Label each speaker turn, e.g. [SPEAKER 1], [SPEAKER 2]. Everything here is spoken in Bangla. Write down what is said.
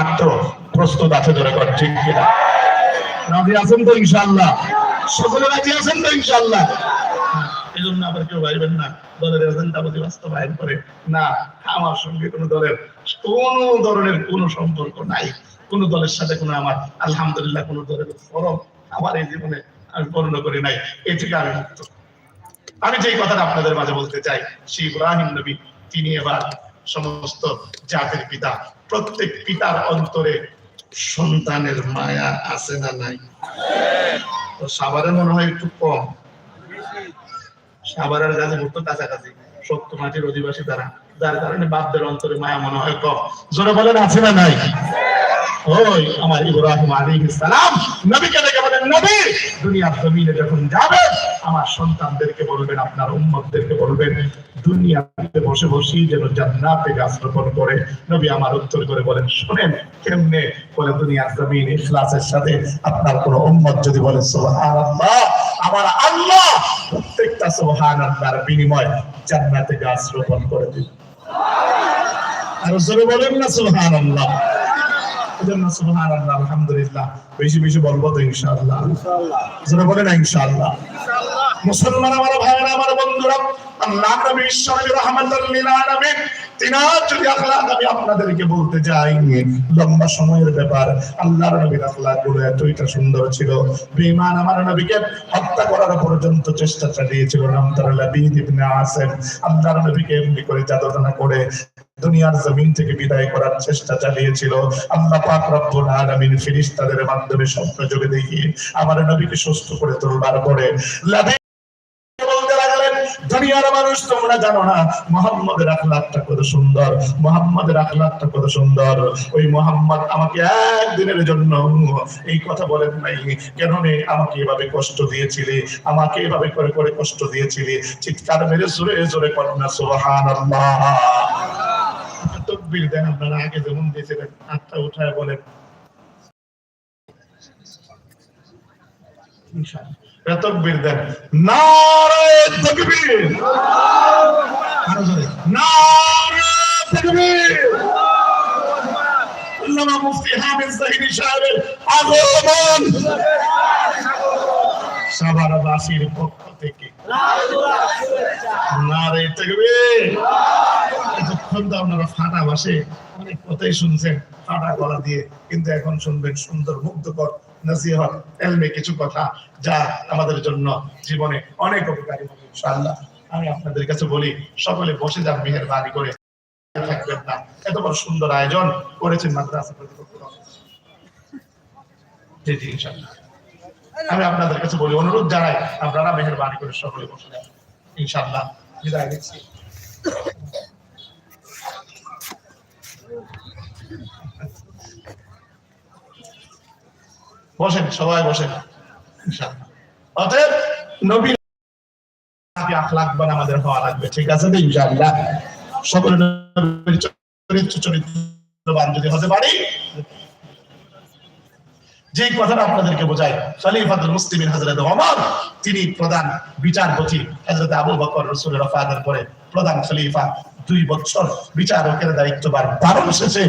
[SPEAKER 1] আত্ম প্রস্তুত আছে ধরে কর, ঠিক কিনা? রাজি আছেন তো ইনশাআল্লাহ? সকলে রাজি আছেন তো ইনশাআল্লাহ? এই জন্য আবার কেউ ভাইবেন না। দলের বাস্তবায়ন করে। না, আমার সঙ্গে কোনো দলের ধরনের কোনো সম্পর্ক নাই। কোন দলের সাথে কোনো আমার, আলহামদুলিল্লাহ, কোন ফরম আমার এই জীবনে আমি পূর্ণ করি নাই। এ থেকে আমি মুক্ত। আমি যে কথাটা আপনাদের মাঝে বলতে চাই সেই ইব্রাহিম নবী, তিনি এবার সমস্ত জাতির পিতা, প্রত্যেক পিতার অন্তরে সন্তানের মায়া আছে না নাই? তো সাভারে মনে হয় একটু কম। সাভারের কাছে মূর্ত কাছাকাছি সত্য মাটির অধিবাসী তারা। যার কারণে বাপদের অন্তরে মায়া মনে হয় কম। জোরে বলেন, আছে না নাই? ওই আমার ইব্রাহিম আলাইহিস সালাম নবীকে ডেকে বলেন, নবী, দুনিয়ার জমিনে যখন যাবেন আমার সন্তানদেরকে বলবেন, আপনার উম্মতদেরকে বলবেন, দুনিয়াতে বসে যেন জান্নাতে গাছ রোপণ করে। নবী আমার উত্তর করে বলেন, শুনেন, কেমনে? বলে, দুনিয়ার জমিন ইখলাসের সাথে আপনার কোন উম্মত যদি বলে আমার আল্লাহ প্রত্যেকটা বিনিময় জান্নাতে গাছ রোপণ করে দিবেন আর জোরে বলেন না, সুবহানাল্লাহ। এজন্য সুবহানাল্লাহ আলহামদুলিল্লাহ। বেশি বেশি বলব তো ইনশাআল্লাহ। জোরে বলে না ইনশাআল্লাহ। মুসলমান আমার ভাইরা আমার বন্ধুরা আল্লাহ নবী ঈশ্বরের দুনিয়ার জমিন থেকে বিদায় করার চেষ্টা চালিয়েছিল। আল্লাহ পাক রব্বুল আলামিন ফেরেশতাদের মাধ্যমে স্বপ্ন যোগে দেখিয়ে আমার নবীকে সুস্থ করে তোলবার পরে দুনিয়ার মানুষ তোমরা জানো না। মোহাম্মদের আখলাকটা কত সুন্দর। মোহাম্মদের আখলাকটা কত সুন্দর। ওই মোহাম্মদ আমাকে একদিনের জন্য এই কথা বলেন নাই কেন আমাকে এভাবে কষ্ট দিয়েছিলে, আমাকে এভাবে করে করে কষ্ট দিয়েছিলে, চিৎকার মেরে জোরে জোরে করেন না, সুবহানাল্লাহ। তকবীর দেন আপনারা, আগে যেমন দিয়েছিলেন, হাতটা উঠায় বলেন। তকবীর দেন। নারায়ে পক্ষ থেকে। এতক্ষণ তো আপনারা ফাটা বাসে অনেক কথাই শুনছেন, ফাটা গলা দিয়ে। কিন্তু এখন শুনবেন সুন্দর, মুগ্ধকর নসিহত, এলমে কিছু কথা যা আমাদের জন্য জীবনে অনেক উপকারী হবে, ইনশাআল্লাহ। আমি আপনাদের কাছে বলি, সকলে বসে যান মেহেরবানি করে। থাকবেন না। এত বড় সুন্দর আয়োজন করেছেন মাদ্রাসা কর্তৃপক্ষ। জি জি, ইনশাআল্লাহ। আমি আপনাদের কাছে বলি, অনুরোধ জানাই, আপনারা মেহেরবানি করে সকলে বসে যান। ইনশাআল্লাহ। বিদায় নিচ্ছি। বসেন, সবাই বসেন। অতএব নবী আখলাক বান আমাদের হওয়া লাগবে, ঠিক আছে নবীর চরিত্র, চরিত্রবান যদি হতে পারি, যে কথাটা আপনাদেরকে বোঝাই, খলিফাতুল মুসলিমিন হযরত ওমর, তিনি প্রধান বিচারপতি হযরত আবু বকর রাসূলের ওফাতের পরে প্রধান খলিফা, দুই বছর বিচারকের দায়িত্ববার পালন শেষে